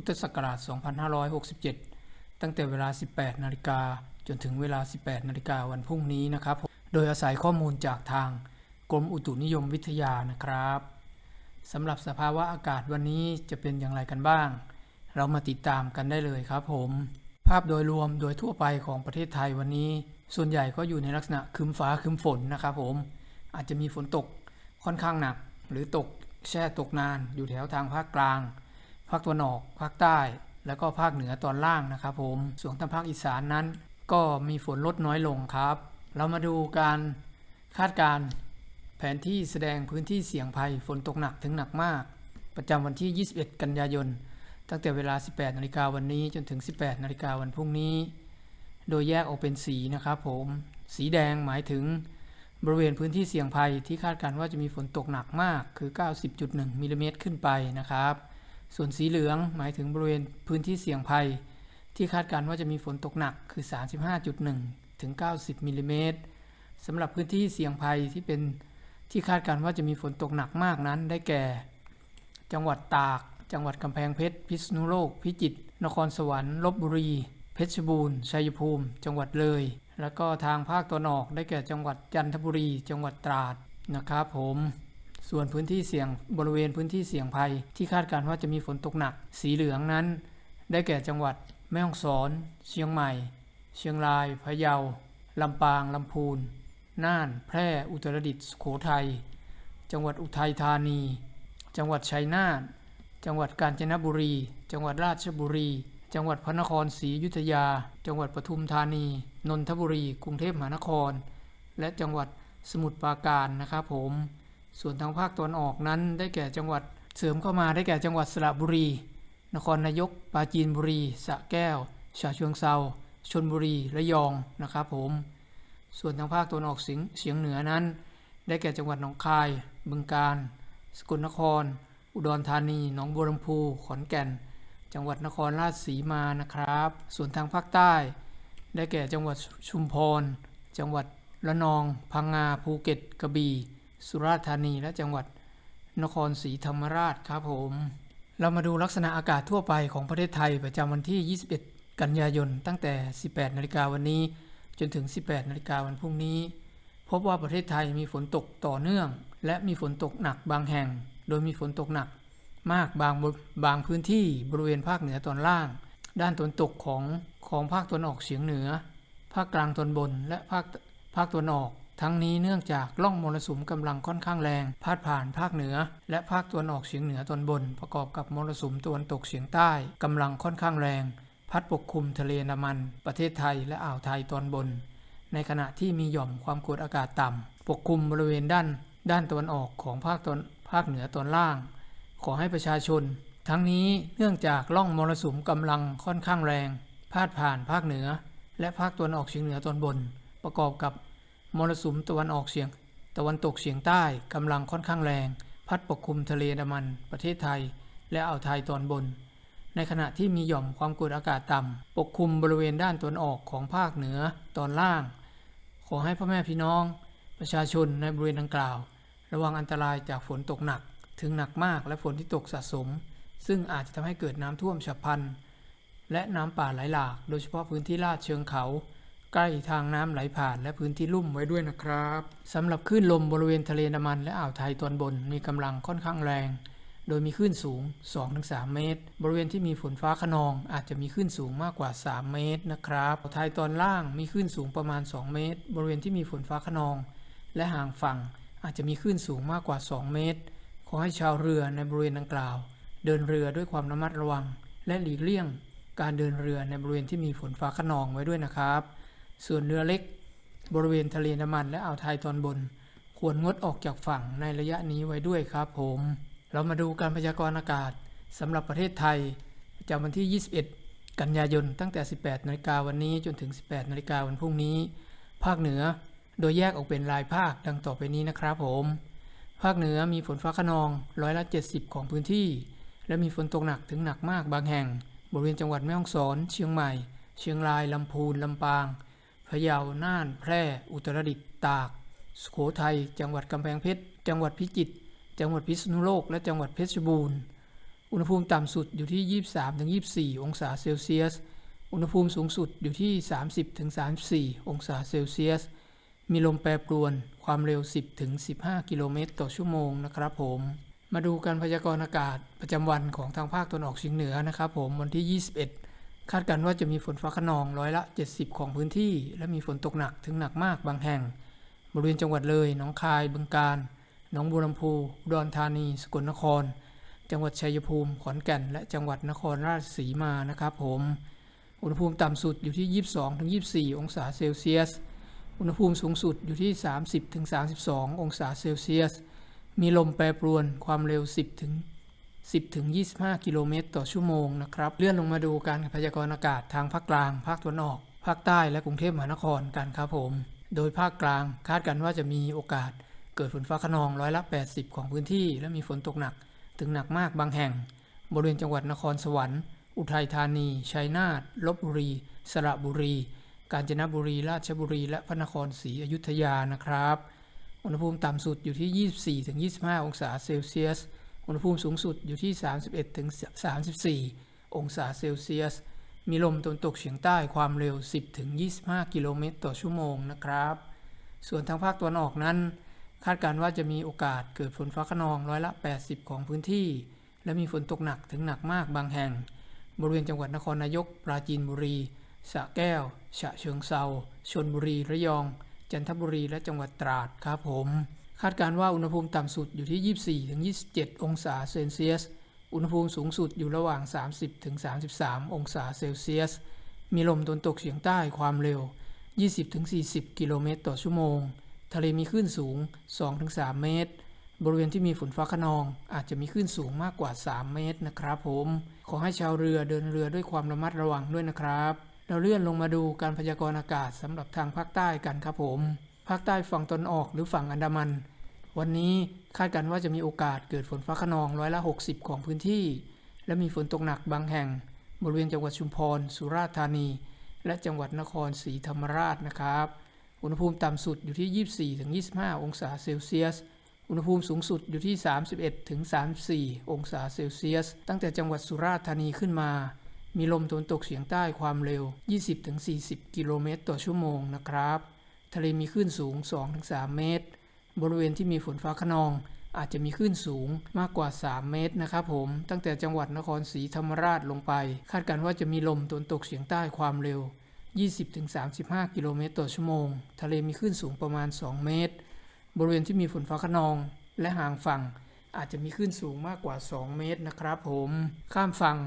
พุทธศักราช 2567 ตั้งแต่เวลา 18 นาฬิกาจนถึงเวลา 18 นาฬิกาวันพรุ่งนี้นะครับ โดยอาศัยข้อมูลจากทางกรมอุตุนิยมวิทยานะครับสำหรับสภาวะอากาศวันนี้จะเป็นอย่างไรกันบ้าง เรามาติดตามกันได้เลยครับผม ภาพโดยรวมโดยทั่วไปของประเทศไทยวันนี้ ส่วนใหญ่ก็อยู่ในลักษณะครึมฟ้าครึมฝนนะครับผม อาจจะมีฝนตกค่อนข้างหนัก หรือตกแช่ตกนานอยู่แถวทางภาคกลาง ภาคตะวันออกภาคใต้ แล้วก็ภาคเหนือตอนล่างนะครับผมส่วนทางภาคอีสานนั้น ก็มีฝนลดน้อยลงครับ เรามาดูการคาดการณ์แผนที่แสดงพื้นที่เสี่ยงภัยฝนตกหนักถึงหนักมาก ประจำวันที่ 21 กันยายน ตั้งแต่เวลา 18 นาฬิกาวันนี้จนถึง 18 นาฬิกาวันพรุ่งนี้ โดยแยกออกเป็นสีนะครับผม สีแดงหมายถึงบริเวณพื้นที่เสี่ยงภัยที่คาดการณ์ว่าจะมีฝนตกหนักมากคือ 90.1มิลลิเมตรขึ้นไปนะครับ ส่วนสีเหลืองหมายถึงบริเวณพื้นที่เสี่ยงภัย ที่คาดการณ์ว่าจะมีฝนตกหนักคือ 35.1 ถึง 90 มิลลิเมตรสำหรับพื้นที่เสี่ยงภัยที่เป็นที่คาดการณ์ว่าจะมีฝนตกหนักมากนั้นได้แก่ จังหวัดตาก จังหวัดกำแพงเพชร พิษณุโลก พิจิตร นครสวรรค์ ลบบุรี เพชรบูรณ์ ชัยภูมิ จังหวัดเลย แล้วก็ทางภาคตะวันออกได้แก่จังหวัดจันทบุรี จังหวัดตราดนะครับผม ส่วนพื้นที่เสี่ยงบริเวณพื้นที่เสี่ยงภัย ที่คาดการณ์ว่าจะมีฝนตกหนัก สีเหลืองนั้น ได้แก่จังหวัด แม่ฮ่องสอน เชียงใหม่ เชียงราย พะเยา ลำปาง ลำพูน น่าน แพร่ อุตรดิตถ์สุโขทัย จังหวัดอุทัยธานี จังหวัดชัยนาท จังหวัดกาญจนบุรี จังหวัดราชบุรี จังหวัดพระนครศรีอยุธยา จังหวัดปทุมธานี นนทบุรี กรุงเทพมหานคร และจังหวัดสมุทรปราการนะครับผม ส่วนทางภาคตะวันออกนั้นได้แก่จังหวัดเสริมเข้ามาได้แก่จังหวัดสระบุรี นครนายก ปราจีนบุรีสระแก้วฉะเชิงเซาชนบุรี ระยองนะครับผม ส่วนทางภาคตะวันออกเฉียงเหนือนั้น ได้แก่จังหวัดหนองคาย บึงกาฬ สกลนคร อุดรธานี หนองบัวลำพู ขอนแก่น จังหวัดนครราชสีมานะครับ ส่วนทางภาคใต้ ได้แก่จังหวัดชุมพร จังหวัดระนอง พังงา ภูเก็ต กระบี่ สุราษฎร์ธานีและจังหวัดนครศรีธรรมราชครับผม เรามาดูลักษณะอากาศทั่วไปของประเทศไทยประจำวันที่ 21 กันยายน ตั้งแต่ 18 นาฬิกาวันนี้ จนถึง 18 นาฬิกาวันพรุ่งนี้ พบว่าประเทศไทยมีฝนตกต่อเนื่อง และมีฝนตกหนักบางแห่ง โดยมีฝนตกหนัก มากบางบบางพื้นที่บริเวณภาคเหนือตอนล่าง ด้านตนตกของของภาคตะวันออกเฉียงเหนือ ภาคกลางตอนบน และภาคภาคตะวันออก ทั้งนี้เนื่องจากล่องมรสุมกำลังค่อนข้างแรง พาดผ่านภาคเหนือ และภาคตะวันออกเฉียงเหนือตอนบน ประกอบกับมรสุมตะวันตกเฉียงใต้กำลังค่อนข้างแรง พัดปกคลุมทะเลนดามัน ประเทศไทยและอ่าวไทยตอนบน ในขณะที่มีหย่อมความกดอากาศต่ำปกคลุมบริเวณด้าน ด้านตะวันออกของภาคตอนภาคเหนือตอนล่าง ขอให้ประชาชน ทั้งนี้เนื่องจากล่องมรสุมกำลังค่อนข้างแรง พาดผ่านภาคเหนือ และภาคตะวันออกเฉียงเหนือตอนบน ประกอบกับ มรสุมตะวันออกเฉียง ตะวันตกเฉียงใต้กำลังค่อนข้างแรง พัดปกคลุมทะเลนดามัน ประเทศไทย และอ่าวไทยตอนบน ในขณะที่มีหย่อมความกดอากาศต่ำปกคลุมบริเวณด้านตะวันออกของภาคเหนือตอนล่าง ขอให้พ่อแม่พี่น้อง ประชาชนในบริเวณดังกล่าว ระวังอันตรายจากฝนตกหนัก ถึงหนักมากและฝนที่ตกสะสม ซึ่งอาจจะทำให้เกิดน้ำท่วมฉับพลันและน้ำป่าไหลหลาก โดยเฉพาะพื้นที่ลาดเชิงเขา ใกล้ทางน้ำไหลผ่านและพื้นที่ลุ่มไว้ด้วยนะครับสำหรับคลื่นลมบริเวณทะเลนดามันและอ่าวไทยตอนบนมีกำลังค่อนข้างแรง โดยมีคลื่นสูง 2-3 เมตร บริเวณที่มีฝนฟ้าขนองอาจจะมีคลื่นสูงมากกว่า 3 เมตรนะครับอ่าวไทยตอนล่างมีคลื่นสูงประมาณ 2 เมตร บริเวณที่มีฝนฟ้าขนอง และห่างฝั่งอาจจะมีคลื่นสูงมากกว่า 2 เมตร ขอให้ชาวเรือในบริเวณดังกล่าว เดินเรือด้วยความระมัดระวัง และหลีกเลี่ยง การเดินเรือในบริเวณที่มีฝนฟ้าขนองไว้ด้วยนะครับ ส่วนเรือเล็ก บริเวณทะเลน้ำมันและอ่าวไทยตอนบน ควรงดออกจากฝั่งในระยะนี้ไว้ด้วยครับผม เรามาดูการพยากรณ์อากาศสำหรับประเทศไทยประจำวันที่ 21 กันยายนตั้งแต่ 18นาฬิกาวันนี้จนถึง 18นาฬิกาวันพรุ่งนี้ ภาคเหนือโดยแยกออกเป็นรายภาคดังต่อไปนี้นะครับผม ภาคเหนือมีฝนฟ้าขนองร้อยละ 70 ของพื้นที่ และมีฝนตกหนักถึงหนักมากบางแห่ง บริเวณจังหวัดแม่ฮ่องสอน เชียงใหม่ เชียงรายลำพูนลำปาง พะเยา น่าน แพร่ อุตรดิตถ์ ตาก สุโขทัย จังหวัดกำแพงเพชร จังหวัดพิจิตร จังหวัดพิษณุโลก และจังหวัดเพชรบูรณ์ อุณหภูมิต่ำสุดอยู่ที่ 23-24 องศาเซลเซียส อุณหภูมิสูงสุดอยู่ที่ 30-34 องศาเซลเซียส มีลมแปรปรวน ความเร็ว 10-15 กิโลเมตรต่อชั่วโมงนะครับผม มาดูการพยากรณ์อากาศประจำวันของทางภาคตะวันออกเฉียงเหนือนะครับผม วันที่ 21 คาดการณ์ว่าจะมีฝนฟ้าขนองร้อยละ 70 ของพื้นที่ และมีฝนตกหนักถึงหนักมากบางแห่ง บริเวณจังหวัดเลยหนองคายบึงกาฬหนองบัวลำพูอุดรธานี สกลนคร จังหวัดชัยภูมิ ขอนแก่น และจังหวัดนครราชสีมานะครับผม อุณหภูมิต่ำสุดอยู่ที่ 22-24 องศาเซลเซียส อุณหภูมิสูงสุดอยู่ที่ 30-32 องศาเซลเซียส มีลมแปรปรวนความเร็ว 10ถึง 10ถึง25 กิโลเมตรต่อชั่วโมงนะครับ เลื่อนลงมาดูการพยากรณ์อากาศทางภาคกลาง ภาคตะวันออก ภาคใต้และกรุงเทพมหานครกันครับผม โดยภาคกลางคาดกันว่าจะมีโอกาสเกิดฝนฟ้าขนองร้อยละ 80 ของพื้นที่ และมีฝนตกหนักถึงหนักมากบางแห่ง บริเวณจังหวัดนครสวรรค์ อุทัยธานี ชัยนาท ลบบุรี สระบุรี กาญจนบุรี ราชบุรี และพระนครศรีอยุธยานะครับ อุณหภูมิต่ำสุดอยู่ที่ 24-25 องศาเซลเซียส อุณหภูมิสูงสุดอยู่ที่ 31-34 องศาเซลเซียส มีลมตะวันตกเฉียงใต้ความเร็ว 10-25 กิโลเมตรต่อชั่วโมงนะครับ ส่วนทางภาคตะวันออกนั้น คาดการณ์ว่าจะมีโอกาสเกิดฝนฟ้าขนองร้อยละ 80 ของพื้นที่ และมีฝนตกหนักถึงหนักมากบางแห่ง บริเวณจังหวัดนครนายก ปราจีนบุรีสระแก้ว ฉะเชิงเซาชนบุรี ระยอง จันทบุรี และจังหวัดตราดครับผม คาดการว่าอุณหภูมิต่ำสุดอยู่ที่ 24-27 องศาเซลเซียส อุณหภูมิสูงสุดอยู่ระหว่าง 30-33 องศาเซลเซียส มีลมตะวันตกเฉียงใต้ความเร็ว 20-40 กิโลเมตรต่อชั่วโมง ทะเลมีคลื่นสูง 2-3 เมตร บริเวณที่มีฝนฟ้าขนอง อาจจะมีคลื่นสูงมากกว่า 3 เมตรนะครับผม ขอให้ชาวเรือเดินเรือด้วยความระมัดระวังด้วยนะครับ เราเลื่อนลงมาดูการพยากรณ์อากาศสำหรับทางภาคใต้กันครับผม ภาคใต้ฝั่งตนออกหรือฝั่งอันดามัน วันนี้คาดกันว่าจะมีโอกาสเกิดฝนฟ้าขนองร้อยละ 60 ของพื้นที่ และมีฝนตกหนักบางแห่ง บริเวณจังหวัดชุมพร สุราษฎร์ธานี และจังหวัดนครศรีธรรมราชนะครับ อุณหภูมิต่ำสุดอยู่ที่ 24-25 องศาเซลเซียส อุณหภูมิสูงสุดอยู่ที่ 31-34 องศาเซลเซียส ตั้งแต่จังหวัดสุราษฎร์ธานีขึ้นมา มีลมตะวันตกเฉียงใต้ความเร็ว 20-40 กิโลเมตรต่อชั่วโมงนะครับ ทะเลมีคลื่นสูง 2-3 เมตร บริเวณที่มีฝนฟ้าขนอง อาจจะมีคลื่นสูงมากกว่า 3 เมตรนะครับผม ตั้งแต่จังหวัดนครศรีธรรมราชลงไป คาดการณ์ว่าจะมีลมตะวันตกเฉียงใต้ความเร็ว 20-35 กิโลเมตรต่อชั่วโมง ทะเลมีคลื่นสูงประมาณ 2 เมตร บริเวณที่มีฝนฟ้าขนอง และห่างฝั่ง อาจจะมีคลื่นสูงมากกว่า 2 เมตรนะครับผม ข้ามฝั่ง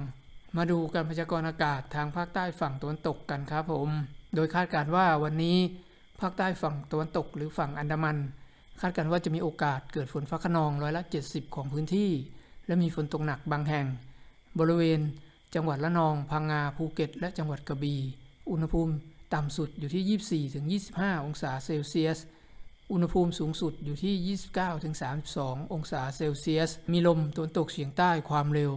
มาดูการพยากรณ์อากาศทางภาคใต้ฝั่งตะวันตกกันครับผม โดยคาดการณ์ว่าวันนี้ ภาคใต้ฝั่งตะวันตกหรือฝั่งอันดามัน คาดการณ์ว่าจะมีโอกาสเกิดฝนฟ้าขนองร้อยละ 70 ของพื้นที่ และมีฝนตกหนักบางแห่ง บริเวณ จังหวัดละนอง พังงา ภูเก็ต และจังหวัดกระบี่ อุณหภูมิต่ำสุดอยู่ที่ 24-25 องศาเซลเซียส อุณหภูมิสูงสุดอยู่ที่ 29-32 องศาเซลเซียส มีลมตะวันตกเฉียงใต้ความเร็ว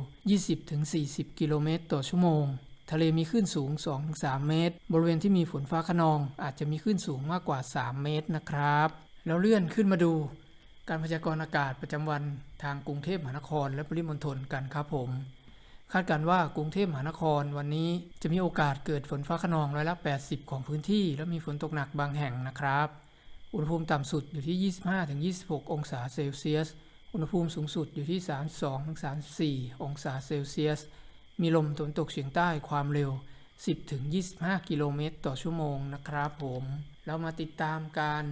20-40 กิโลเมตรต่อชั่วโมง ทะเลมีคลื่นสูง 2-3 เมตร บริเวณที่มีฝนฟ้าขนอง อาจจะมีคลื่นสูงมากกว่า 3 เมตรนะครับ แล้วเลื่อนขึ้นมาดู การพยากรณ์อากาศประจำวันทางกรุงเทพมหานครและปริมณฑลกันครับผม คาดการว่ากรุงเทพมหานครวันนี้จะมีโอกาสเกิดฝนฟ้าขนองร้อยละ80 ของพื้นที่ และมีฝนตกหนักบางแห่งนะครับ อุณหภูมิต่ำสุดอยู่ที่ 25-26 องศาเซลเซียส อุณหภูมิสูงสุดอยู่ที่ 32-34 องศาเซลเซียส มีลมตะวันตกเฉียงใต้ความเร็ว 10-25 กิโลเมตรต่อชั่วโมงนะครับผม เรามาติดตามการ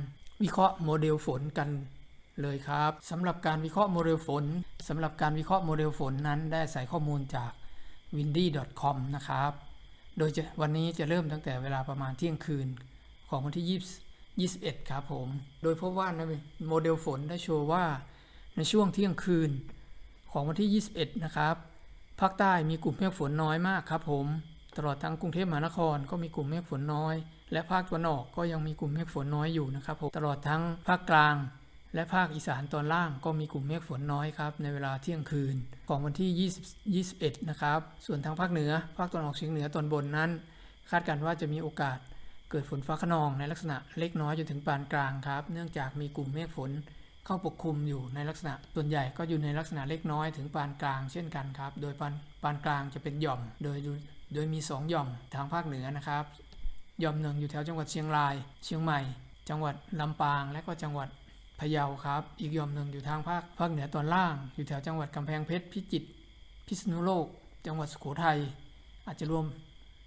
วิเคราะห์โมเดลฝนกันเลยครับสำหรับการวิเคราะห์โมเดลฝนสำหรับการวิเคราะห์โมเดลฝนนั้นได้ใส่ข้อมูลจาก windy.com นะครับ โดยจะวันนี้จะเริ่มตั้งแต่เวลาประมาณเที่ยงคืนของวันที่ 20 21 ครับผม โดยพบว่าในโมเดลฝนได้โชว์ว่าในช่วงเที่ยงคืนของวันที่ 21 นะครับ ภาคใต้มีกลุ่มเมฆฝนน้อยมากครับผม ตลอดทั้งกรุงเทพมหานครก็มีกลุ่มเมฆฝนน้อย และภาคตะวันออกก็ยังมีกลุ่มเมฆฝนน้อยอยู่นะครับผมตลอดทั้งภาคกลาง และภาคอีสานตอนล่างก็มีกลุ่มเมฆฝนน้อยครับในเวลาเที่ยงคืนของวันที่ 20 21 นะครับ ส่วนทางภาคเหนือ ภาคตะวันออกเฉียงเหนือตอนบนนั้น คาดการณ์ว่าจะมีโอกาสเกิดฝนฟ้าขนองในลักษณะเล็กน้อยจนถึงปานกลางครับ เนื่องจากมีกลุ่มเมฆฝน เข้าปกคลุมอยู่ในลักษณะส่วนใหญ่ก็อยู่ในลักษณะเล็กน้อยถึงปานกลางเช่นกันครับ โดยปานปานกลางจะเป็นหย่อม โดยโดยมี 2 หย่อมทางภาคเหนือนะครับหย่อมหนึ่งอยู่แถวจังหวัดเชียงราย เชียงใหม่ จังหวัดลำปาง และก็จังหวัดพะเยาครับ อีกหย่อมหนึ่งอยู่ทางภาคภาคเหนือตอนล่าง อยู่แถวจังหวัดกำแพงเพชรพิจิตรพิษณุโลก จังหวัดสุโขทัยอาจจะรวม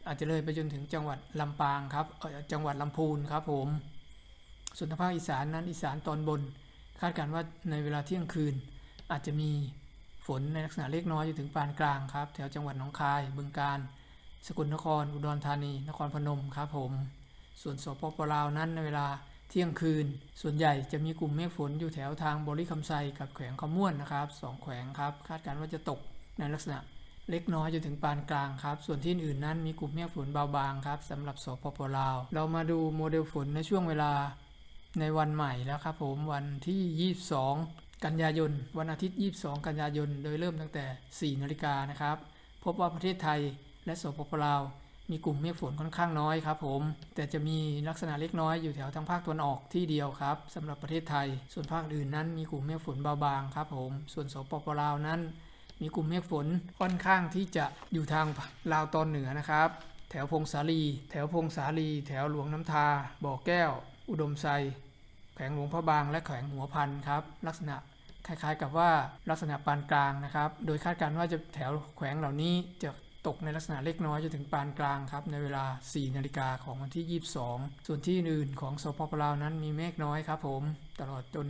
อาจจะเลยไปจนถึงจังหวัดลำปางครับจังหวัดลำพูนครับผมส่วนทางภาคอีสานนั้นอีสานตอนบน คาดการณ์ว่าในเวลาเที่ยงคืน อาจจะมีฝนในลักษณะเล็กน้อยจนถึงปานกลางครับ แถวจังหวัดหนองคาย บึงกาฬ สกลนคร อุดรธานี นครพนมครับผม ส่วนสปปลาวนั้นในเวลาเที่ยงคืน ส่วนใหญ่จะมีกลุ่มเมฆฝนอยู่แถวทางบริคำไซกับแขวงขม่วนนะครับสองแขวงครับ คาดการณ์ว่าจะตกในลักษณะเล็กน้อยจนถึงปานกลางครับ ส่วนที่อื่นนั้นมีกลุ่มเมฆฝนเบาบางครับสำหรับสปปลาว เรามาดูโมเดลฝนในช่วงเวลา ในวันใหม่แล้วครับผมวันที่ 22 กันยายน วันอาทิตย์ 22 กันยายน โดยเริ่มตั้งแต่ 4นาฬิกานะครับ พบว่าประเทศไทยและสปปลาว มีกลุ่มเมฆฝนค่อนข้างน้อยครับผม แต่จะมีลักษณะเล็กน้อยอยู่แถวทางภาคตะวันออกที่เดียวครับสำหรับประเทศไทย ส่วนภาคอื่นนั้นมีกลุ่มเมฆฝนเบาบางครับผม ส่วนสปปลาวนั้น มีกลุ่มเมฆฝนค่อนข้างที่จะอยู่ทางลาวตอนเหนือนะครับ แถวพงสาลี แถวพงสาลี แถวหลวงน้ำทา บ่อแก้ว อุดมไซแขวงหลวงพระบางและแขวงหัวพันครับ ลักษณะคล้ายๆกับว่าลักษณะปานกลางนะครับ โดยคาดการณ์ว่าจะแถวแขวงเหล่านี้จะตกในลักษณะเล็กน้อยจนถึงปานกลางครับ ในเวลา 4 นาฬิกาของวันที่ 22 ส่วนที่อื่นของสปปลาวนั้นมีเมฆน้อยครับผม ตลอดจน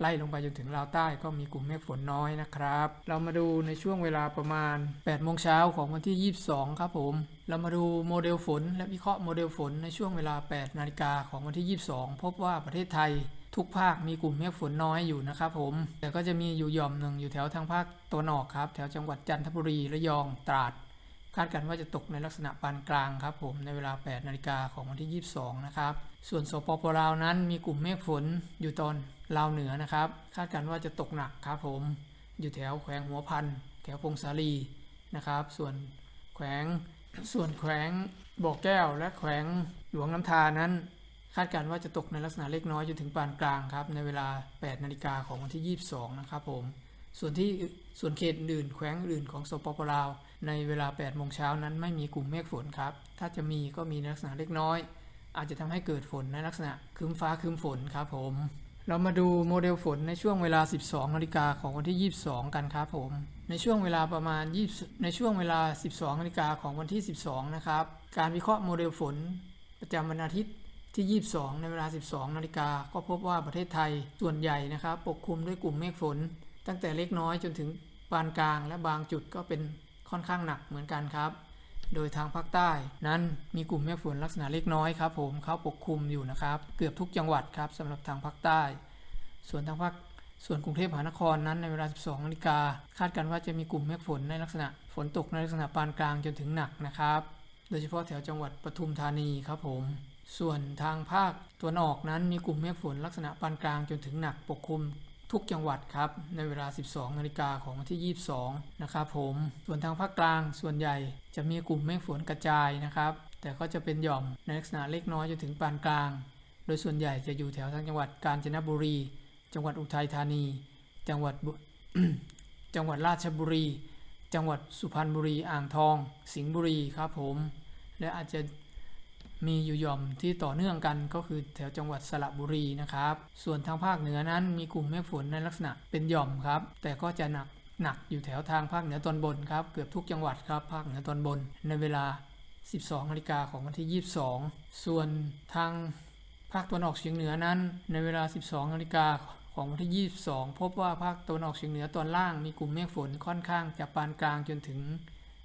ไล่ลงไปจนถึงลาวใต้ก็มีกลุ่มเมฆฝนน้อยนะครับ เรามาดูในช่วงเวลาประมาณ8โมงเช้าของวันที่ 22 ครับผม เรามาดูโมเดลฝนและวิเคราะห์โมเดลฝนในช่วงเวลา 8 นาฬิกาของวันที่ 22 พบว่าประเทศไทยทุกภาคมีกลุ่มเมฆฝนน้อยอยู่นะครับผม แต่ก็จะมีอยู่หย่อมหนึ่งอยู่แถวทางภาคตะวันออกครับ แถวจังหวัดจันทบุรี ระยอง ตราด คาดการณ์ว่าจะตกในลักษณะปานกลางครับผม ในเวลา 8 นาฬิกาของวันที่ 22 นะครับ ส่วนสปปลาวนั้นมีกลุ่มเมฆฝนอยู่ตอน ลาวเหนือนะครับ คาดการณ์ว่าจะตกหนักครับผมอยู่แถวแขวงหัวพันแถวพงสาลีนะครับ ส่วนแขวงส่วนแขวงบ่อแก้ว และแขวงหลวงน้ำทานั้น คาดการณ์ว่าจะตกในลักษณะเล็กน้อยจนถึงปานกลางครับ ในเวลา 8 นาฬิกาของวันที่ 22 นะครับผมส่วนที่ส่วนเขตอื่นแขวงอื่นของสปปลาว ในเวลา 8 โมงเช้านั้นไม่มีกลุ่มเมฆฝนครับ ถ้าจะมีก็มีในลักษณะเล็กน้อย อาจจะทำให้เกิดฝนในลักษณะครึ้มฟ้าครึ้มฝนครับผม เรามาดูโมเดลฝนในช่วงเวลา 12นาฬิกาของวันที่ 22 กันครับผม ในช่วงเวลาประมาณ20ในช่วงเวลา 12นาฬิกาของวันที่ 12 นะครับ การวิเคราะห์โมเดลฝน ประจำวันอาทิตย์ที่ 22 ในเวลา 12 นาฬิกา ก็พบว่าประเทศไทยส่วนใหญ่นะครับ ปกคลุมด้วยกลุ่มเมฆฝน ตั้งแต่เล็กน้อยจนถึงปานกลาง และบางจุดก็เป็นค่อนข้างหนักเหมือนกันครับ โดยทางภาคใต้ นั้นมีกลุ่มเมฆฝนลักษณะเล็กน้อยครับผมเข้าปกคลุมอยู่นะครับ เกือบทุกจังหวัดครับสำหรับทางภาคใต้ ส่วนทางภาคส่วนกรุงเทพมหานครนั้นในเวลา 12นาฬิกาคาดกันว่าจะมีกลุ่มเมฆฝนในลักษณะฝนตกในลักษณะปานกลางจนถึงหนักนะครับ โดยเฉพาะแถวจังหวัดปทุมธานีครับผม ส่วนทางภาคตะวันออกนั้นมีกลุ่มเมฆฝนลักษณะปานกลางจนถึงหนักปกคลุม ทุกจังหวัดครับ ในเวลา 12 นาฬิกาของวันที่ 22 นะครับผม ส่วนทางภาคกลางส่วนใหญ่จะมีกลุ่มเมฆฝนกระจายนะครับ แต่ก็จะเป็นหย่อมในลักษณะเล็กน้อยจนถึงปานกลาง โดยส่วนใหญ่จะอยู่แถวทางจังหวัดกาญจนบุรี จังหวัดอุทัยธานี จังหวัดจังหวัดราชบุรี จังหวัดสุพรรณบุรี อ่างทอง สิงห์บุรีครับผม และอาจจะ มีอยู่ย่อมที่ต่อเนื่องกันก็คือแถวจังหวัดสระบุรีนะครับ ส่วนทางภาคเหนือนั้นมีกลุ่มเมฆฝนในลักษณะเป็นหย่อมครับ แต่ก็จะหนักหนักอยู่แถวทางภาคเหนือตอนบนครับ เกือบทุกจังหวัดครับภาคเหนือตอนบน ในเวลา 12นาฬิกาของวันที่ 22 ส่วนทางภาคตะวันออกเฉียงเหนือนั้น ในเวลา 12นาฬิกาของวันที่ 22 พบว่าภาคตะวันออกเฉียงเหนือตอนล่างมีกลุ่มเมฆฝนค่อนข้างจะปานกลางจนถึง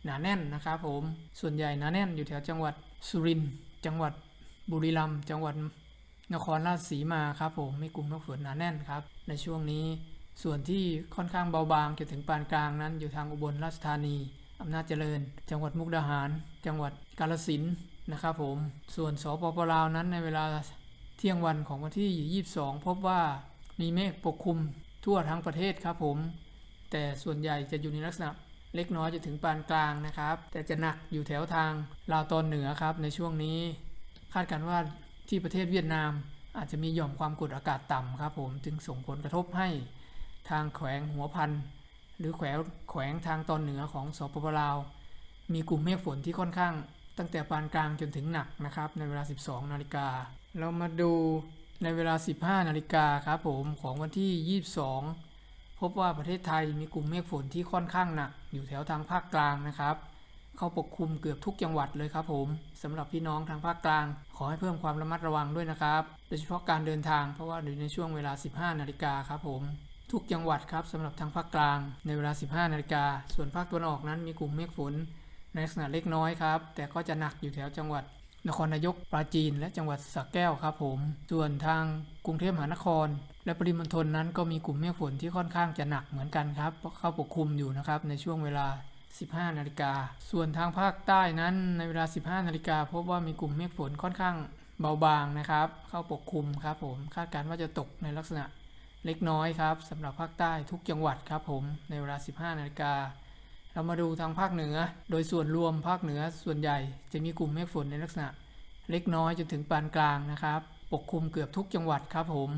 หนาแน่นนะครับผม ส่วนใหญ่หนาแน่นอยู่แถวจังหวัดสุรินทร์ จังหวัดบุรีรัมย์จังหวัดนครราชสีมาครับผมมีกลุ่มเมฆฝนหนาแน่นครับ ในช่วงนี้ส่วนที่ค่อนข้างเบาบางจนถึงปานกลางนั้น อยู่ทางอุบลราชธานีอำนาจเจริญ จังหวัดมุกดาหาร จังหวัดกาฬสินนะครับผมส่วนสปปลาวนั้นในเวลาเที่ยงวันของวันที่ 22 พบว่ามีเมฆปกคลุมทั่วทั้งประเทศครับผม แต่ส่วนใหญ่จะอยู่ในลักษณะ เล็กน้อยจะถึงปานกลางนะครับ แต่จะหนักอยู่แถวทางลาวตอนเหนือครับในช่วงนี้ คาดการณ์ว่าที่ประเทศเวียดนาม อาจจะมีหย่อมความกดอากาศต่ำครับ ผมจึงส่งผลกระทบให้ทางแขวงหัวพัน หรือแขวงแขวงทางตอนเหนือของสปปลาว มีกลุ่มเมฆฝนที่ค่อนข้าง ตั้งแต่ปานกลางจนถึงหนักนะครับในเวลา 12 นาฬิกา เรามาดูในเวลา 15 นาฬิกาครับผมของวันที่ 22 พบว่าประเทศไทยมีกลุ่มเมฆฝนที่ค่อนข้างหนัก อยู่แถวทางภาคกลางนะครับ เข้าปกคลุมเกือบทุกจังหวัดเลยครับผมสำหรับพี่น้องทางภาคกลาง ขอให้เพิ่มความระมัดระวังด้วยนะครับ โดยเฉพาะการเดินทางเพราะว่าอยู่ในช่วงเวลา 15 นาฬิกาครับผมทุกจังหวัดครับสำหรับทางภาคกลางในเวลา 15 นาฬิกา ส่วนภาคตะวันออกนั้นมีกลุ่มเมฆฝนในลักษณะเล็กน้อยครับ แต่ก็จะหนักอยู่แถวจังหวัด นครนายกปราจีน และจังหวัดสระแก้วครับผม ส่วนทางกรุงเทพมหานคร และปริมณฑลนั้นก็มีกลุ่มเมฆฝนที่ค่อนข้างจะหนักเหมือนกันครับเข้าปกคลุมอยู่นะครับในช่วงเวลา 15 นาฬิกา ส่วนทางภาคใต้นั้นในเวลา 15 นาฬิกาพบว่ามีกลุ่มเมฆฝนค่อนข้างเบาบางนะครับ เข้าปกคลุมครับผมคาดการณ์ว่าจะตกในลักษณะเล็กน้อยครับสำหรับภาคใต้ทุกจังหวัดครับผมในเวลา 15 นาฬิกา เรามาดูทางภาคเหนือ โดยส่วนรวมภาคเหนือส่วนใหญ่จะมีกลุ่มเมฆฝนในลักษณะ เล็กน้อยจนถึงปานกลางนะครับ ปกคลุมเกือบทุกจังหวัดครับผม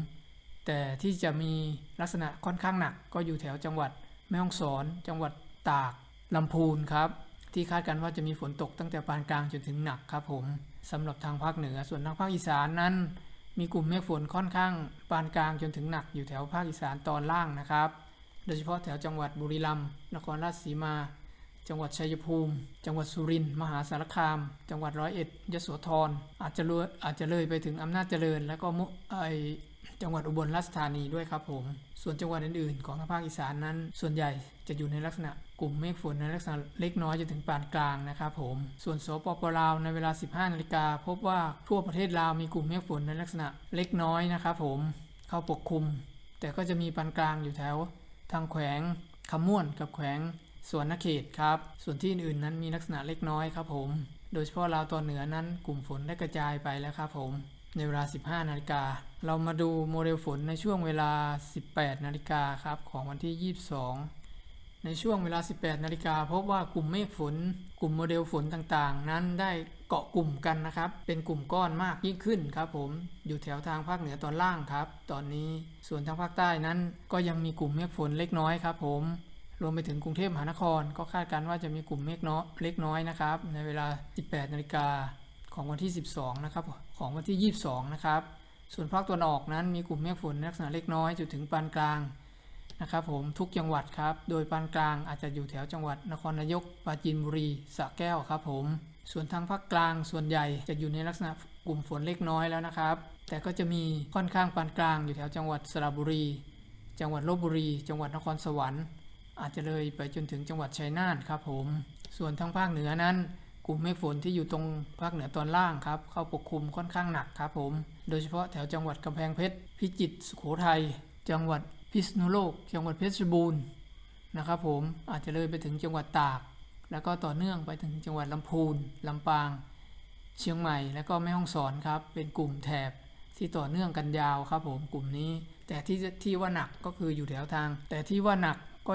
แต่ที่จะมีลักษณะค่อนข้างหนัก ก็อยู่แถวจังหวัดแม่ฮ่องสอน จังหวัดตากลำพูนครับ ที่คาดกันว่าจะมีฝนตกตั้งแต่ปานกลางจนถึงหนักครับผมสำหรับทางภาคเหนือ ส่วนทางภาคอีสานนั้น มีกลุ่มเมฆฝนค่อนข้างปานกลางจนถึงหนักอยู่แถวภาคอีสานตอนล่างนะครับ ดยเฉพาะแถวจังหวัดบุรีรัมย์นครราชสีมา จังหวัดชัยภูมิ จังหวัดสุรินทร์มหาสารคาม จังหวัดร้อยเอ็ดยโสธรอาจจะเลยอาจจะเลยไปถึงอำนาจเจริญ แล้วก็มุไอจังหวัดอุบลราชธานีด้วยครับผม ส่วนจังหวัดอื่นๆ ของภาคอีสานนั้น ส่วนใหญ่จะอยู่ในลักษณะกลุ่มเมฆฝนในลักษณะเล็กน้อยจนถึงปานกลางนะครับผม ส่วนสปปลาวในเวลา 15นาฬิกาพบว่าทั่วประเทศลาวมีกลุ่มเมฆฝนในลักษณะเล็กน้อยนะครับผมเข้าปกคลุม แต่ก็จะมีปานกลางอยู่แถว ทางแขวงคำม่วนกับแขวงสวนนเขตครับ ส่วนที่อื่นๆนั้นมีลักษณะเล็กน้อยครับผม โดยเฉพาะลาวตอนเหนือนั้นกลุ่มฝนได้กระจายไปแล้วครับผม ในเวลา 15 นาฬิกา เรามาดูโมเดลฝนในช่วงเวลา 18 นาฬิกาครับของวันที่ 22 ในช่วงเวลา 18 นาฬิกาพบว่ากลุ่มเมฆฝน กลุ่มโมเดลฝนต่างๆ นั้นได้ เกาะกลุ่มกันนะครับ เป็นกลุ่มก้อนมากยิ่งขึ้นครับผมอยู่แถวทางภาคเหนือตอนล่างครับ ตอนนี้ส่วนทางภาคใต้นั้นก็ยังมีกลุ่มเมฆฝนเล็กน้อยครับผมรวมไปถึงกรุงเทพมหานคร ก็คาดการณ์ว่าจะมีกลุ่มเมฆน้อยเล็กน้อยนะครับ ในเวลา 18นาฬิกาของวันที่ 12 นะครับ ของวันที่ 22 นะครับ ส่วนภาคตะวันออกนั้นมีกลุ่มเมฆฝนลักษณะเล็กน้อยจนถึงปานกลางนะครับผมทุกจังหวัดครับ โดยปานกลางอาจจะอยู่แถวจังหวัดนครนายกปราจีนบุรีสระแก้วครับผม ส่วนทางภาคกลางส่วนใหญ่จะอยู่ในลักษณะกลุ่มฝนเล็กน้อยแล้วนะครับ แต่ก็จะมีค่อนข้างปานกลางอยู่แถวจังหวัดสระบุรี จังหวัดลบบุรี จังหวัดนครสวรรค์ อาจจะเลยไปจนถึงจังหวัดชัยนาทครับผม ส่วนทางภาคเหนือนั้น กลุ่มเมฆฝนที่อยู่ตรงภาคเหนือตอนล่างครับ เข้าปกคลุมค่อนข้างหนักครับผม โดยเฉพาะแถวจังหวัดกำแพงเพชร พิจิตร สุโขทัย จังหวัดพิษณุโลก จังหวัดเพชรบูรณ์นะครับผม อาจจะเลยไปถึงจังหวัดตาก แล้วก็ต่อเนื่องไปถึงจังหวัดลำพูนลำปาง เชียงใหม่ แล้วก็แม่ฮ่องสอนครับ เป็นกลุ่มแถบที่ต่อเนื่องกันยาวครับผมกลุ่มนี้ แต่ที่ที่ว่าหนักก็คืออยู่แถวทาง แต่ที่ว่าหนักก็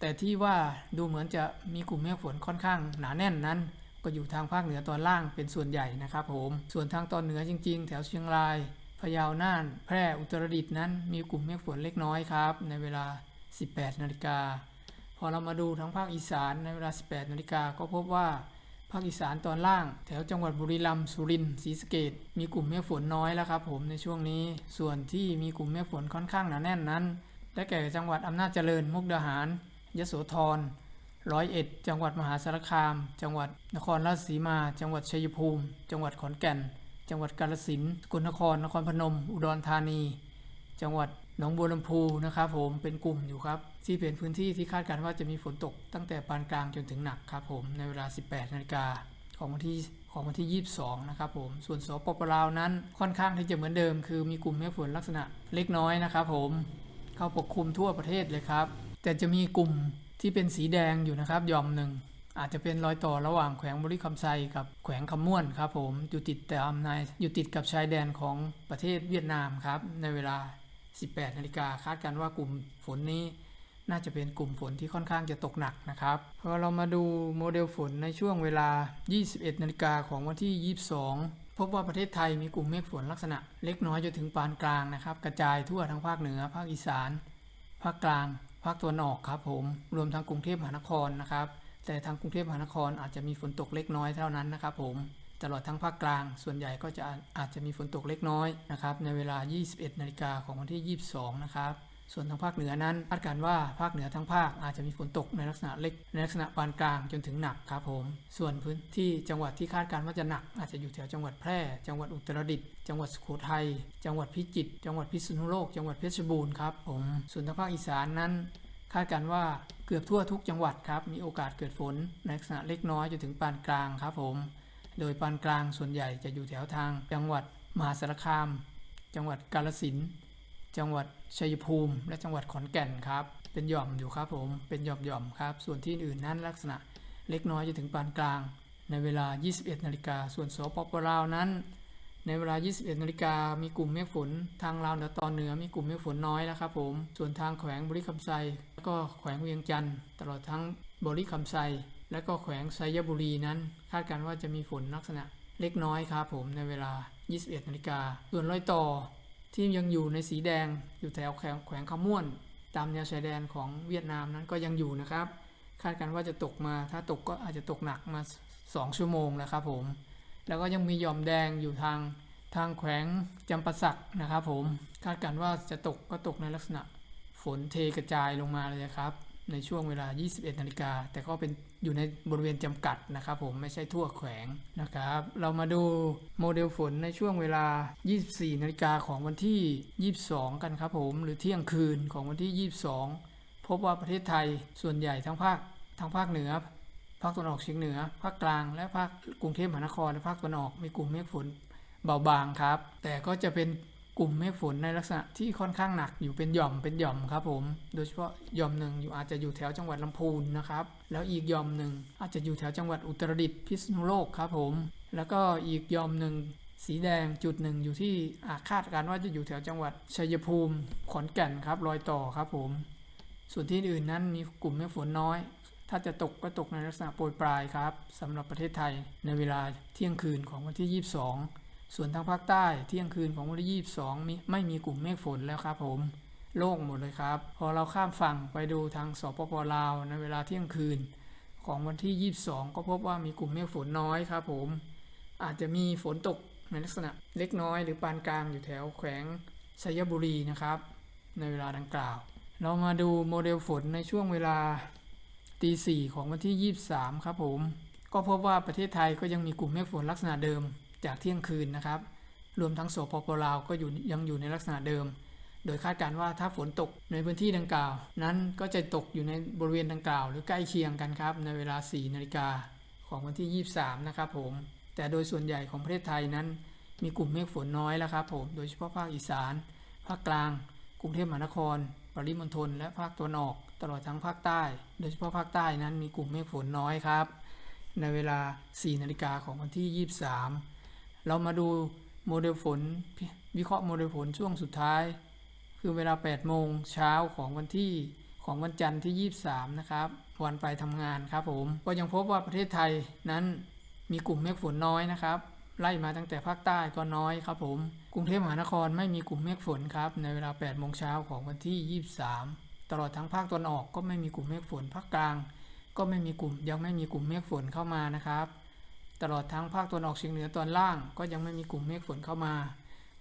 แต่ที่ว่าดูเหมือนจะมีกลุ่มเมฆฝนค่อนข้างหนาแน่นนั้น ก็อยู่ทางภาคเหนือตอนล่างเป็นส่วนใหญ่นะครับผมส่วนทางตอนเหนือจริง ๆ แถวเชียงรายพะเยาน่าน แพร่อุตรดิตถ์นั้น มีกลุ่มเมฆฝนเล็กน้อยครับ ในเวลา 18นาฬิกา อเรามาดูทั้งภาคอีสานในเวลา 18นาฬิกาก็พบว่าภาคอีสานตอนล่าง แถวจังหวัดบุรีรัมย์สุรินทร์ศรีสะเกดมีกลุ่มเมฆฝนน้อยแล้วครับผมในช่วงนี้ ส่วนที่มีกลุ่มเมฆฝนค่อนข้างหนาแน่นนั้น ได้แก่จังหวัดอำนาจเจริญมุกดาหารยโสธรร้อยเอ็ดจังหวัดมหาสารคาม จังหวัดนครราชสีมา จังหวัดชัยภูมิ จังหวัดขอนแก่น จังหวัดกาฬสินธุ์สกลนครนครพนม อุดรธานี จังหวัดหนองบัวลำพูนะครับผมเป็นกลุ่มอยู่ครับ ที่เป็นพื้นที่ที่คาดการณ์ว่าจะมีฝนตกตั้งแต่ปานกลางจนถึงหนักครับผมในเวลา 18นาฬิกาของวันที่ของวันที่ 22 นะครับผม ส่วนสปปลาวนั้นค่อนข้างที่จะเหมือนเดิม คือมีกลุ่มเมฆฝนลักษณะเล็กน้อยนะครับผม เข้าปกคลุมทั่วประเทศเลยครับ แต่จะมีกลุ่มที่เป็นสีแดงอยู่นะครับย่อมหนึ่ง อาจจะเป็นรอยต่อระหว่างแขวงบริคำไซกับแขวงคำม่วนครับผม อยู่ติดแต่อำนายอยู่ติดกับชายแดนของประเทศเวียดนามครับ ในเวลา 18 นาฬิกาคาดการณ์ว่ากลุ่มฝนนี้ น่าจะเป็นกลุ่มฝนที่ค่อนข้างจะตกหนักนะครับพอเรามาดูโมเดลฝนในช่วงเวลา 21นาฬิกาของวันที่ 22 พบว่าประเทศไทยมีกลุ่มเมฆฝนลักษณะ เล็กน้อยจนถึงปานกลางนะครับ กระจายทั่วทั้งภาคเหนือ ภาคอีสาน ภาคกลาง ภาคตะวันออกครับผม รวมทั้งกรุงเทพมหานครนะครับ แต่ทางกรุงเทพมหานครอาจจะมีฝนตกเล็กน้อยเท่านั้นนะครับผมตลอดทั้งภาคกลาง ส่วนใหญ่ก็จะอาจจะมีฝนตกเล็กน้อยนะครับในเวลา 21 นาฬิกาของวันที่ 22 นะครับ ส่วนทางภาคเหนือนั้นคาดการว่าภาคเหนือทั้งภาคอาจจะมีฝนตกในลักษณะเล็กในลักษณะปานกลางจนถึงหนักครับผม ส่วนพื้นที่จังหวัดที่คาดการว่าจะหนัก อาจจะอยู่แถวจังหวัดแพร่ จังหวัดอุตรดิตถ์จังหวัดสุโขทัยจังหวัดพิจิตรจังหวัดพิษณุโลก จังหวัดเพชรบูรณ์ครับผมส่วนทางภาคอีสานนั้นคาดการว่าเกือบทั่วทุกจังหวัดครับมีโอกาสเกิดฝนในลักษณะเล็กน้อยจนถึงปานกลางครับผม โดยปานกลางส่วนใหญ่จะอยู่แถวทางจังหวัดมหาสารคาม จังหวัดกาฬสิน จังหวัดชัยภูมิ และจังหวัดขอนแก่นครับ เป็นหย่อมอยู่ครับผม เป็นหย่อมหย่อมครับ ส่วนที่อื่นนั้นลักษณะเล็กน้อยจนถึงปานกลาง ในเวลา 21 นาฬิกา ส่วนสปปลาวนั้น ในเวลา 21 นาฬิกา มีกลุ่มเมฆฝน ทางลาวเหนือตอนเหนือมีกลุ่มเมฆฝนน้อยแล้วครับผม ส่วนทางแขวงบริคำไซ แล้วก็แขวงเวียงจันทร์ตลอดทั้งบริคำไซ และก็แขวงไซยบุรีนั้น คาดการณ์ว่าจะมีฝนลักษณะเล็กน้อยครับผมในเวลา 21 นาฬิกา ส่วนรอยต่อ ที่ยังอยู่ในสีแดงอยู่แถวแขวงขม่วน ตามแนวชายแดนของเวียดนามนั้นก็ยังอยู่นะครับ คาดการณ์ว่าจะตกมาถ้าตกก็อาจจะตกหนักมา 2 ชั่วโมงแล้วครับผม แล้วก็ยังมีหย่อมแดงอยู่ทางทางแขวงจำปาสักนะครับผม คาดการณ์ว่าจะตกก็ตกในลักษณะฝนเทกระจายลงมาเลยครับ ในช่วงเวลา 21 นาฬิกา แต่ก็เป็นอยู่ในบริเวณจำกัดนะครับผมไม่ใช่ทั่วแขวงนะครับ เรามาดูโมเดลฝนในช่วงเวลา 24 นาฬิกาของวันที่ 22 กันครับผมหรือเที่ยงคืนของวันที่ 22 พบว่าประเทศไทยส่วนใหญ่ทั้งภาคทั้งภาคเหนือภาคตะวันออกเฉียงเหนือ ภาคกลาง และภาคกรุงเทพมหานครและภาคตะวันออกมีกลุ่มเมฆฝนเบาบางครับ แต่ก็จะเป็น กลุ่มเมฆฝนในลักษณะที่ค่อนข้างหนักอยู่เป็นหย่อมเป็นหย่อมครับผม โดยเฉพาะหย่อมหนึ่งอยู่อาจจะอยู่แถวจังหวัดลำพูนนะครับ แล้วอีกหย่อมหนึ่งอาจจะอยู่แถวจังหวัดอุตรดิตถ์พิษณุโลกครับผม แล้วก็อีกหย่อมหนึ่งสีแดงจุดหนึ่งอยู่ที่อาคาดการณ์ว่าจะอยู่แถวจังหวัดชัยภูมิขอนแก่นครับรอยต่อครับผม ส่วนที่อื่นนั้นมีกลุ่มเมฆฝนน้อย ถ้าจะตกก็ตกในลักษณะโปรยปลายครับสำหรับประเทศไทยในเวลาเที่ยงคืนของวันที่ 22 ส่วนทางภาคใต้เที่ยงคืนของวันที่ 22มีไม่มีกลุ่มเมฆฝนแล้วครับผมโล่งหมดเลยครับ พอเราข้ามฝั่งไปดูทางสปปลาวในเวลาเที่ยงคืน ของวันที่ 22 ก็พบว่ามีกลุ่มเมฆฝนน้อยครับผม อาจจะมีฝนตกในลักษณะเล็กน้อยหรือปานกลางอยู่แถวแขวงชัยบุรีนะครับ ในเวลาดังกล่าว เรามาดูโมเดลฝนในช่วงเวลาตีสี่ของวันที่ 23 ครับผม ก็พบว่าประเทศไทยก็ยังมีกลุ่มเมฆฝนลักษณะเดิม จากเที่ยงคืนนะครับ รวมทั้งโสปปลาวก็อยู่ยังอยู่ในลักษณะเดิม โดยคาดการณ์ว่าถ้าฝนตกในพื้นที่ดังกล่าว นั้นก็จะตกอยู่ในบริเวณดังกล่าว หรือใกล้เคียงกันครับในเวลา 4 นาฬิกาของวันที่ 23 นะครับผม แต่โดยส่วนใหญ่ของประเทศไทยนั้น มีกลุ่มเมฆฝนน้อยแล้วครับผม โดยเฉพาะภาคอีสาน ภาคกลาง กรุงเทพมหานคร ปริมณฑล และภาคตะวันออก ตลอดทั้งภาคใต้ โดยเฉพาะภาคใต้นั้นมีกลุ่มเมฆฝนน้อยครับ ในเวลา 4 นาฬิกาของวันที่ 23 เรามาดูโมเดลฝนวิเคราะห์โมเดลฝนช่วงสุดท้าย คือเวลา 8 โมงเช้าของวันที่ของวันจันทร์ที่ 23 นะครับ วันไปทำงานครับผม ก็ยังพบว่าประเทศไทยนั้นมีกลุ่มเมฆฝนน้อยนะครับ ไล่มาตั้งแต่ภาคใต้ก็น้อยครับผม กรุงเทพมหานครไม่มีกลุ่มเมฆฝนครับ ในเวลา 8 โมงเช้าของวันที่ 23 ตลอดทั้งภาคตะวันออกก็ไม่มีกลุ่มเมฆฝน ภาคกลาง ก็ไม่มีกลุ่มยังไม่มีกลุ่มเมฆฝนเข้ามานะครับ ตลอดทั้งภาคตะวันออกเฉียงเหนือตอนล่าง ก็ยังไม่มีกลุ่มเมฆฝนเข้ามา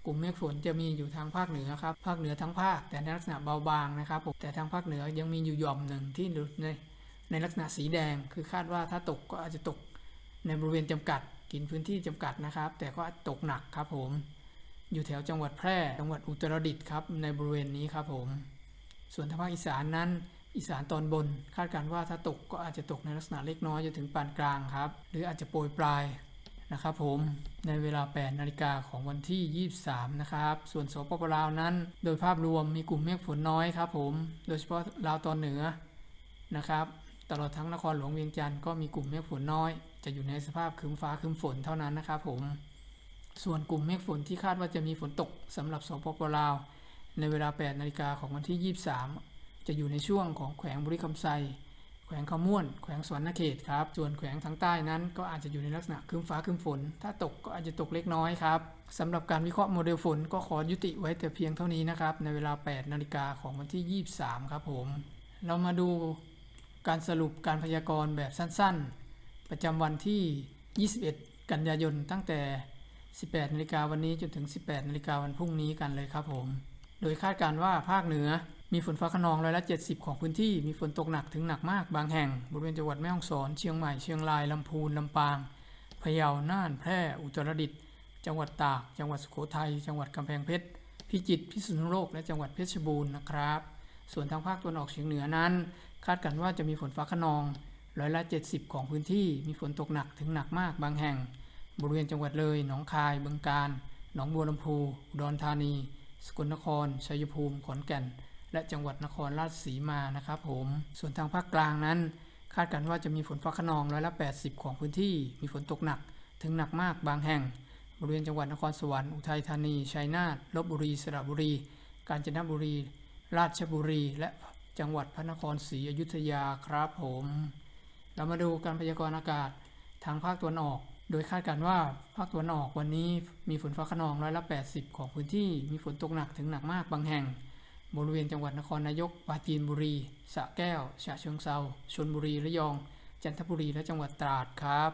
กลุ่มเมฆฝนจะมีอยู่ทางภาคเหนือครับภาคเหนือทั้งภาคแต่ในลักษณะเบาบางนะครับผมแต่ทางภาคเหนือยังมีอยู่หย่อมหนึ่งที่ในในลักษณะสีแดง คือคาดว่าถ้าตกก็อาจจะตกในบริเวณจำกัดกินพื้นที่จำกัดนะครับ แต่ก็ตกหนักครับผม อยู่แถวจังหวัดแพร่จังหวัดอุตรดิตถ์ครับในบริเวณนี้ครับผม ส่วนทางภาคอีสานนั้น อีสานตอนบน คาดการณ์ว่าถ้าตกก็อาจจะตกในลักษณะเล็กน้อยจนถึงปานกลางครับ หรืออาจจะโปรยปลายนะครับผมในเวลา 8 นาฬิกาของวันที่ 23 นะครับ ส่วนสปปลาวนั้น โดยภาพรวมมีกลุ่มเมฆฝนน้อยครับผม โดยเฉพาะลาวตอนเหนือนะครับ ตลอดทั้งนครหลวงเวียงจันทร์ก็มีกลุ่มเมฆฝนน้อย จะอยู่ในสภาพคึมฟ้าคึมฝนเท่านั้นนะครับผม ส่วนกลุ่มเมฆฝนที่คาดว่าจะมีฝนตกสำหรับสปปลาว ในเวลา 8 นาฬิกาของวันที่ 23 จะอยู่ในช่วงของแขวงบุรีคำไซ แขวงขม่วน แขวงสวรรณเขตครับ ส่วนแขวงทางใต้นั้น ก็อาจจะอยู่ในลักษณะครึ้มฟ้าครึ้มฝน ถ้าตกก็อาจจะตกเล็กน้อยครับสำหรับการวิเคราะห์โมเดลฝนก็ขอยุติไว้แต่เพียงเท่านี้นะครับ ในเวลา 8 นาฬิกาของวันที่ 23 ครับผม เรามาดูการสรุปการพยากรณ์แบบสั้น ๆ ประจำวันที่ 21 กันยายน ตั้งแต่ 18 นาฬิกาวันนี้จนถึง 18 นาฬิกาวันพรุ่งนี้กันเลยครับผม โดยคาดการว่าภาคเหนือ มีฝนฟ้าขนองร้อยละ70 ของพื้นที่ มีฝนตกหนักถึงหนักมากบางแห่ง บริเวณจังหวัดแม่ฮ่องสอน เชียงใหม่ เชียงราย ลำพูน ลำปาง พะเยา น่าน แพร่ อุตรดิตถ์ จังหวัดตาก จังหวัดสุโขทัย จังหวัดกำแพงเพชร พิจิตร พิษณุโลก และจังหวัดเพชรบูรณ์นะครับ ส่วนทางภาคตะวันออกเฉียงเหนือนั้น คาดกันว่าจะมีฝนฟ้าขนองร้อยละ70 ของพื้นที่ มีฝนตกหนักถึงหนักมากบางแห่ง บริเวณจังหวัดเลย หนองคาย บึงกาฬ หนองบัวลำพูอุดรธานี สกลนคร ชัยภูมิ ขอนแก่น และจังหวัดนครราชสีมานะครับผมส่วนทางภาคกลางนั้น คาดกันว่าจะมีฝนฟ้าขนองร้อยละ 80 ของพื้นที่ มีฝนตกหนักถึงหนักมากบางแห่ง บริเวณจังหวัดนครสวรรค์อุทัยธานีชัยนาทลบบุรีสระบุรี กาญจนบุรี ราชบุรี และจังหวัดพระนครศรีอยุธยาครับผม เรามาดูการพยากรณ์อากาศทางภาคตะวันออก โดยคาดการณ์ว่าภาคตะวันออกวันนี้มีฝนฟ้าขนองร้อยละ 80 ของพื้นที่ มีฝนตกหนักถึงหนักมากบางแห่ง บริเวณจังหวัดนครนายกปราจีนบุรีสระแก้วฉะเชิงเซาชลบุรีระยอง จันทบุรีและจังหวัดตราดครับ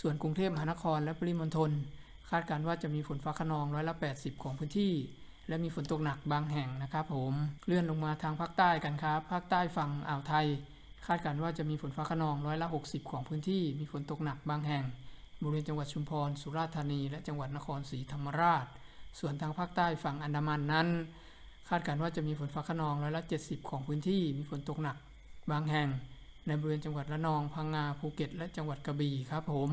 ส่วนกรุงเทพมหานครและปริมณฑลคาดการณ์ว่าจะมีฝนฟ้าขนองร้อยละ 80 ของพื้นที่ และมีฝนตกหนักบางแห่งนะครับผมเลื่อนลงมาทางภาคใต้กันครับภาคใต้ฝั่งอ่าวไทย คาดการณ์ว่าจะมีฝนฟ้าขนองร้อยละ 60 ของพื้นที่ มีฝนตกหนักบางแห่งบริเวณจังหวัดชุมพร สุราษฎร์ธานี และจังหวัดนครศรีธรรมราช ส่วนทางภาคใต้ฝั่งอันดามันนั้น คาดการณ์ว่าจะมีฝนฟ้าขนองร้อยละ 70 ของพื้นที่ มีฝนตกหนัก บางแห่ง ในบริเวณจังหวัดระนอง พังงา ภูเก็ต และจังหวัดกระบี่ครับผม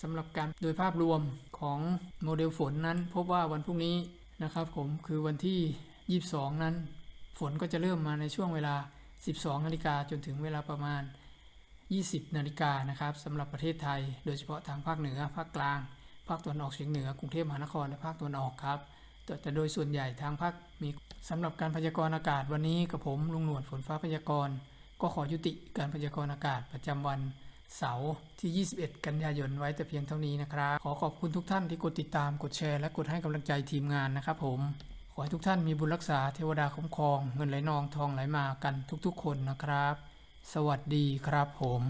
สำหรับการโดยภาพรวมของโมเดลฝนนั้น พบว่าวันพรุ่งนี้นะครับผมคือวันที่ 22 นั้น ฝนก็จะเริ่มมาในช่วงเวลา 12 นาฬิกาจนถึงเวลาประมาณ 20 นาฬิกานะครับสำหรับประเทศไทย โดยเฉพาะทางภาคเหนือ ภาคกลาง ภาคตะวันออกเฉียงเหนือ กรุงเทพมหานคร และภาคตะวันออกครับ แต่โดยส่วนใหญ่ทางภาคมีสำหรับการพยากรณ์อากาศวันนี้กับผมลุงหนวดฝนฟ้าพยากรณ์ก็ขอยุติการพยากรณ์อากาศประจำวันเสาร์ที่ 21 กันยายนไว้แต่เพียงเท่านี้นะครับ ขอขอบคุณทุกท่านที่กดติดตามกดแชร์และกดให้กำลังใจทีมงานนะครับผม ขอให้ทุกท่านมีบุญรักษาเทวดาคุ้มครอง เงินไหลนองทองไหลมากันทุกๆ คนนะครับ สวัสดีครับผม